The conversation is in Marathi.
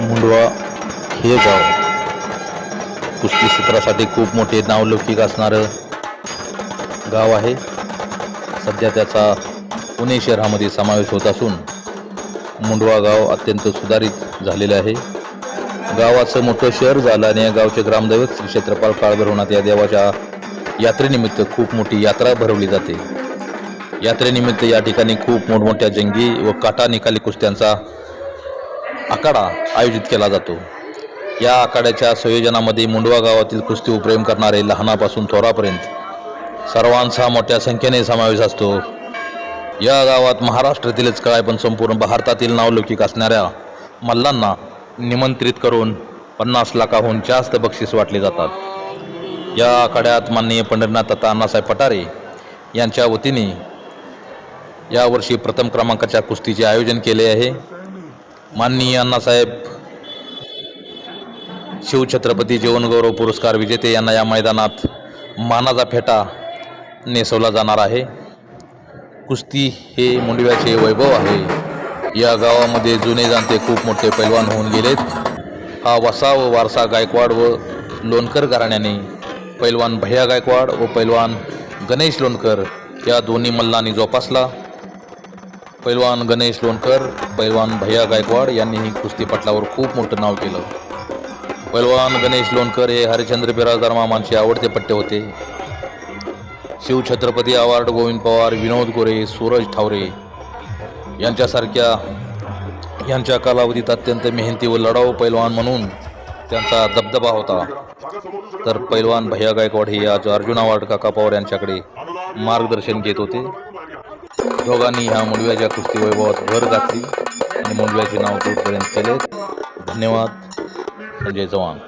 मुंडवा हे गाव. कुस्ती क्षेत्रासाठी खूप मोठे नावलौकिक असणारं गाव आहे. सध्या त्याचा पुणे शहरामध्ये समावेश होत असून मुंडवा गाव अत्यंत सुधारित झालेलं आहे. गावाचं मोठं शहर झालं आणि या गावचे ग्रामदैवत श्री क्षेत्रपाल काळभैरवनाथ या देवाच्या यात्रेनिमित्त खूप मोठी यात्रा भरवली जाते. यात्रेनिमित्त या ठिकाणी खूप मोठमोठ्या जंगी व काटा निकाली कुस्त्यांचा आखाडा आयोजित केला जातो. या आखाड्याच्या संयोजनामध्ये मुंडवा गावातील कुस्ती प्रेम करणारे लहानापासून थोरापर्यंत सर्वांचा मोठ्या संख्येने समावेश असतो. या गावात महाराष्ट्रातीलच काय पण संपूर्ण भारतातील नावलौकिक असणाऱ्या मल्लांना निमंत्रित करून पन्नास लाखाहून जास्त बक्षीस वाटले जातात. या आखाड्यात माननीय पंढरीनाथ तथा अण्णासाहेब पठारे यांच्या वतीने यावर्षी प्रथम क्रमांकाच्या कुस्तीचे आयोजन केले आहे. माननीय अण्णासाहेब शिवछत्रपती जीवनगौरव पुरस्कार विजेते यांना या मैदानात मानाचा फेटा नेसवला जाणार आहे. कुस्ती हे मुंडव्याचे वैभव आहे. या गावामध्ये जुने जाणते खूप मोठे पैलवान होऊन गेलेत. हा वसा व वारसा गायकवाड व लोणकर घराण्याने पैलवान भैया गायकवाड व पैलवान गणेश लोणकर या दोन्ही मल्लांनी जोपासला. पैलवान गणेश लोणकर पैलवान भैया गायकवाड यांनीही कुस्तीपटलावर खूप मोठं नाव केलं. पैलवान गणेश लोणकर हे हरिश्चंद्र बिराजदार मामांचे आवडते पट्टे होते. शिवछत्रपती अवॉर्ड गोविंद पवार विनोद गोरे सूरज ठावरे यांच्यासारख्या यांच्या कालावधीत अत्यंत मेहनती व लढाऊ पैलवान म्हणून त्यांचा दबदबा होता. तर पैलवान भैया गायकवाड हे आज अर्जुन अवॉर्ड काका पवार यांच्याकडे मार्गदर्शन घेत होते. दोघांनी ह्या मुंडव्याच्या कुस्ती वैभवात भर घातली आणि मुंडव्याचे नाव दूरपर्यंत केले. धन्यवाद. संजय चव्हाण.